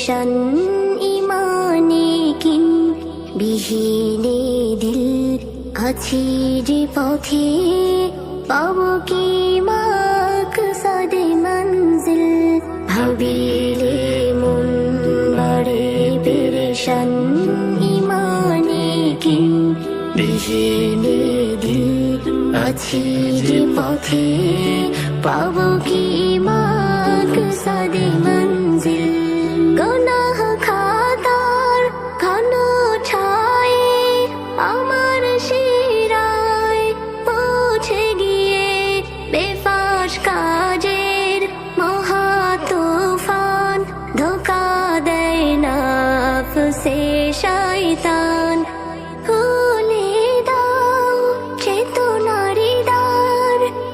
পেরেশান ইমানে কিন বিহীনে দিল আছি যে পথে, পাবো কি মাক সাদে মঞ্জিল? ভাবিলে মন বাড়ে পেরেশান ইমানে কিন বিহীনে দিল আছি যে পথে, পাবো কি মাক সে শয়তান দাও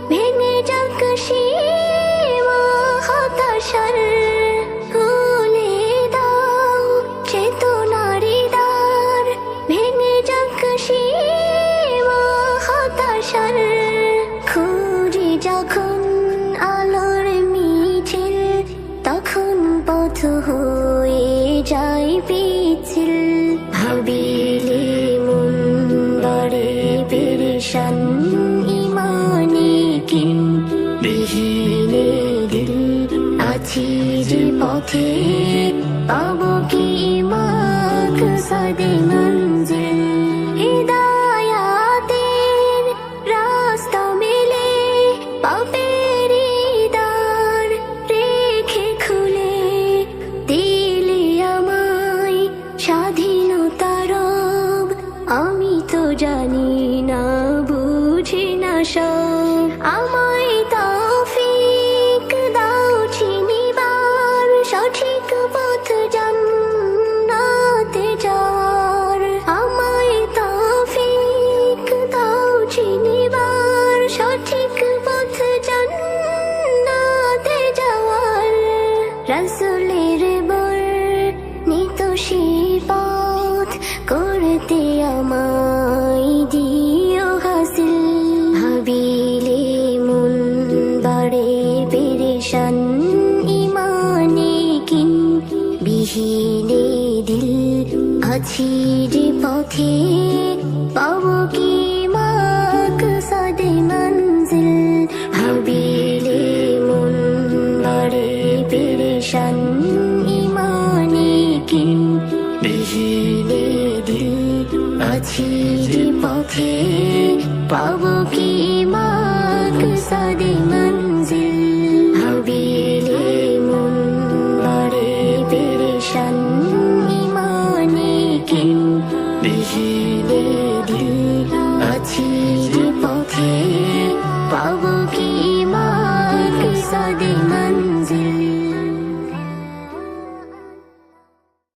ভেঙে দাও ভেঙে খুঁজি যখন আলোর মিছিল তখন পথ পেরেশান ইমানে কিন বিহীনে দিল আছি পথে, পাবো কি মাক সাদে মঞ্জিল রাস্তা মেলে রেখে খুলে। দিলে আমায় স্বাধীনতার আমি তো জানি রাসূলের বর নিত সেই পথ করতে আমায় দিও হাসিল। ভাবিলে মন বাড়ে পেরেশান ইমানে কিন। বিহীনে দিল আছি যে পথে পাবো কি মাক ইমানে কিন বিহীনে দিল আছি যে পথে পাবো কি মাক সাদে মঞ্জিল ভাবিলে মন বাড়ে পেরেশান ইমানে কিন বিহীনে দিল আছি যে পথে পাবো কি মাক সাদে